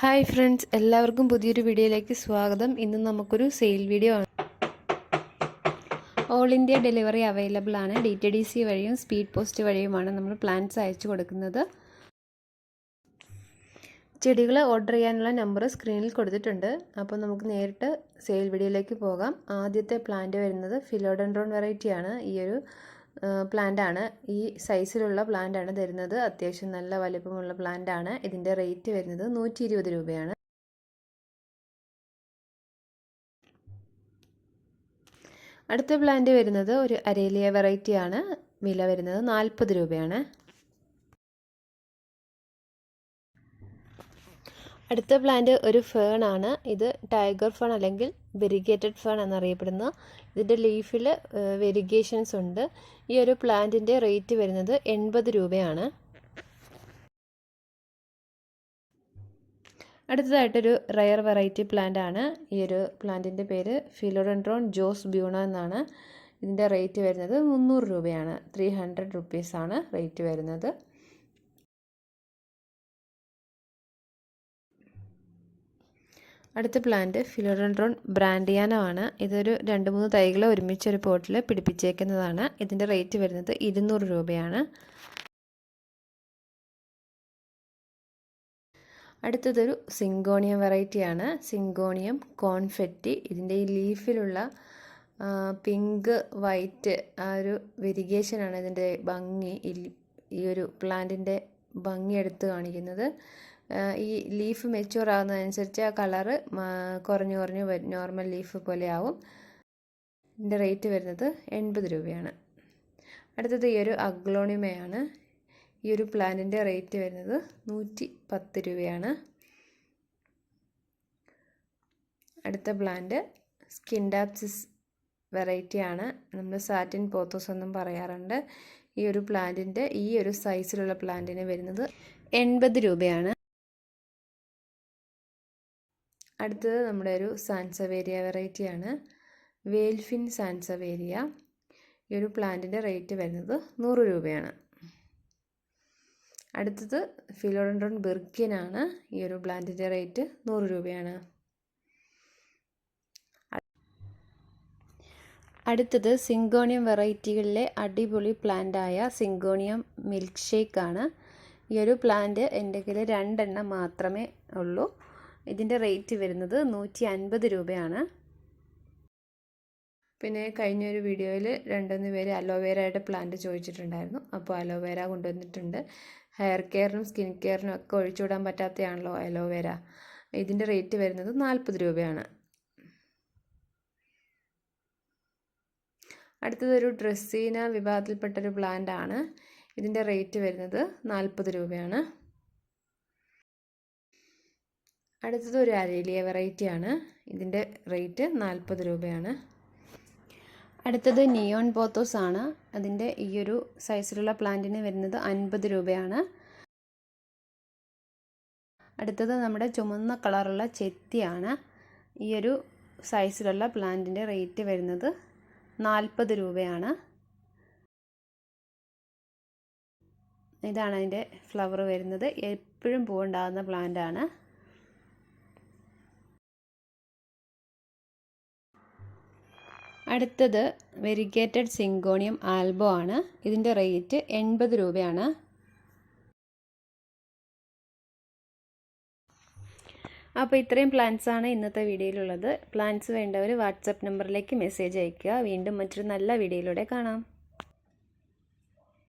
Hi friends എല്ലാവർക്കും പുതിയൊരു വീഡിയോയിലേക്ക് സ്വാഗതം. ഇന്ന് നമുക്കൊരു സെയിൽ വീഡിയോ ആണ്. ഓൾ ഇന്ത്യ ഡെലിവറി അവൈലബിൾ ആണ്. ഡി ടി ഡി സി വഴിയും സ്പീഡ് പോസ്റ്റ് വഴിയുമാണ് നമ്മൾ പ്ലാൻസ് അയച്ചു കൊടുക്കുന്നത്. ചെടികൾ ഓർഡർ ചെയ്യാനുള്ള നമ്പർ സ്ക്രീനിൽ കൊടുത്തിട്ടുണ്ട്. അപ്പോൾ നമുക്ക് നേരിട്ട് സെയിൽ വീഡിയോയിലേക്ക് പോകാം. ആദ്യത്തെ പ്ലാന്റ് വരുന്നത് ഫിലോഡൻഡ്രോൺ വെറൈറ്റിയാണ് ഈ ഒരു പ്ലാന്റ് ആണ് ഈ സൈസിലുള്ള പ്ലാന്റ് ആണ് തരുന്നത്. അത്യാവശ്യം നല്ല വലിപ്പമുള്ള പ്ലാന്റ് ആണ് ഇതിന്റെ റേറ്റ് വരുന്നത് നൂറ്റി ഇരുപത് രൂപയാണ്. അടുത്ത പ്ലാന്റ് വരുന്നത് ഒരു അരേലിയ വെറൈറ്റിയാണ്. വില വരുന്നത് നാൽപ്പത് രൂപയാണ്. അടുത്ത പ്ലാന്റ് ഒരു ഫേൺ ആണ്. ഇത് ടൈഗർ ഫേൺ അല്ലെങ്കിൽ വെരിഗേറ്റഡ് ഫേൺ എന്നറിയപ്പെടുന്നു ഇതിന്റെ ലീഫിൽ വെരിഗേഷൻസ് ഉണ്ട്. ഈ ഒരു പ്ലാന്റിന്റെ റേറ്റ് വരുന്നത് എൺപത് രൂപയാണ്. അടുത്തതായിട്ടൊരു റയർ വെറൈറ്റി പ്ലാന്റ് ആണ്. ഈ ഒരു പ്ലാന്റിന്റെ പേര് ഫിലോഡൻഡ്രോൺ ജോസ് ബ്യൂണ എന്നാണ്. ഇതിന്റെ റേറ്റ് വരുന്നത് മുന്നൂറ് രൂപയാണ്. ത്രീ ഹൺഡ്രഡ് റുപ്പീസാണ് റേറ്റ് വരുന്നത്. അടുത്ത പ്ലാന്റ് ഫിലോഡൻഡ്രോൺ ബ്രാൻഡിയാനമാണ് ഇതൊരു രണ്ട് മൂന്ന് തൈകൾ ഒരുമിച്ച് ഒരു പോട്ടിൽ പിടിപ്പിച്ചേക്കുന്നതാണ്. ഇതിന്റെ റേറ്റ് വരുന്നത് ഇരുന്നൂറ് രൂപയാണ്. അടുത്തതൊരു സിങ്കോണിയം വെറൈറ്റിയാണ് സിങ്കോണിയം കോൺഫെറ്റി ഇതിന്റെ ഈ ലീഫിലുള്ള പിങ്ക് വൈറ്റ് ആ ഒരു വെരിഗേഷനാണ് ഇതിന്റെ ഭംഗി. ഈ ഒരു പ്ലാന്റിന്റെ ഭംഗി എടുത്ത് കാണിക്കുന്നത്. ഈ ലീഫ് മെച്യൂർ ആകുന്നതനുസരിച്ച് ആ കളറ് കുറഞ്ഞു കുറഞ്ഞു നോർമൽ ലീഫ് പോലെ ആവും. ഇതിന്റെ റേറ്റ് വരുന്നത് എൺപത് രൂപയാണ്. അടുത്തത് ഈ ഒരു അഗ്ലോണിമയാണ്. ഈ ഒരു പ്ലാന്റിന്റെ റേറ്റ് വരുന്നത് നൂറ്റി പത്ത് രൂപയാണ്. അടുത്ത പ്ലാന്റ് സ്കിൻഡാപ്സിസ് വെറൈറ്റിയാണ് നമ്മൾ സാറ്റിൻ പോത്തോസ് എന്നും പറയാറുണ്ട്. ഈ ഒരു പ്ലാന്റിന്റെ ഈ ഒരു സൈസിലുള്ള പ്ലാന്റിന് വരുന്നത് എൺപത് രൂപയാണ്. അടുത്തത് നമ്മുടെ ഒരു സാൻസവേരിയ വെറൈറ്റിയാണ് വേൽഫിൻ സാൻസവേരിയ. ഈ ഒരു പ്ലാന്റിന്റെ റേറ്റ് വരുന്നത് നൂറ് രൂപയാണ്. അടുത്തത് ഫിലോഡൻഡ്രോൺ ബിർക്കിനാണ് ഈ ഒരു പ്ലാന്റിന്റെ റേറ്റ് നൂറ് രൂപയാണ്. അടുത്തത് സിങ്കോണിയം വെറൈറ്റികളിലെ അടിപൊളി പ്ലാന്റായ സിങ്കോണിയം മിൽക്ക് ഷേക്ക് ആണ്. ഈ ഒരു പ്ലാന്റ് എന്റെ കയ്യിൽ രണ്ടെണ്ണം മാത്രമേ ഉള്ളൂ. ഇതിന്റെ റേറ്റ് വരുന്നത് നൂറ്റി അൻപത് രൂപയാണ്. പിന്നെ കഴിഞ്ഞൊരു വീഡിയോയിൽ രണ്ടുമൂന്ന് പേര് അലോവേരയുടെ പ്ലാന്റ് ചോദിച്ചിട്ടുണ്ടായിരുന്നു. അപ്പോൾ അലോവേര കൊണ്ടുവന്നിട്ടുണ്ട്. ഹെയർ കെയറിനും സ്കിൻ കെയറിനും ഒക്കെ ഒഴിച്ചുവിടാൻ പറ്റാത്തതാണല്ലോ അലോവേര. ഇതിന്റെ റേറ്റ് വരുന്നത് നാൽപ്പത് രൂപയാണ്. അടുത്തതൊരു ഡ്രസ്സീന വിഭാഗത്തിൽപ്പെട്ടൊരു പ്ലാന്റ് ആണ് ഇതിന്റെ റേറ്റ് വരുന്നത് നാൽപ്പത് രൂപയാണ്. അടുത്തത് ഒരു അരേലിയ വെറൈറ്റി ആണ്. ഇതിന്റെ റേറ്റ് നാൽപ്പത് രൂപയാണ്. അടുത്തത് നിയോൺ പോത്തോസ് ആണ്. അതിന്റെ ഈ ഒരു സൈസിലുള്ള പ്ലാന്റിന് വരുന്നത് അൻപത് രൂപയാണ്. അടുത്തത് നമ്മുടെ ചുമന്ന കളറുള്ള ചെത്തിയാണ് ഈ ഒരു സൈസിലുള്ള പ്ലാന്റിന്റെ റേറ്റ് വരുന്നത് നാൽപ്പത് രൂപയാണ്. ഇതാണ് അതിന്റെ ഫ്ലവർ വരുന്നത്. എപ്പോഴും പൂവുണ്ടാകുന്ന പ്ലാന്റാണ് അടുത്തത് വെരിഗേറ്റഡ് സിങ്കോണിയം ആൽബോ ആണ്. ഇതിന്റെ റേറ്റ് എൺപത് രൂപയാണ്. അപ്പോൾ ഇത്രയും പ്ലാൻസ് ആണ് ഇന്നത്തെ വീഡിയോയിലുള്ളത്. പ്ലാൻസ് വേണ്ടവർ വാട്സപ്പ് നമ്പറിലേക്ക് മെസ്സേജ് അയയ്ക്കുക. വീണ്ടും മറ്റൊരു നല്ല വീഡിയോയിലൂടെ കാണാം.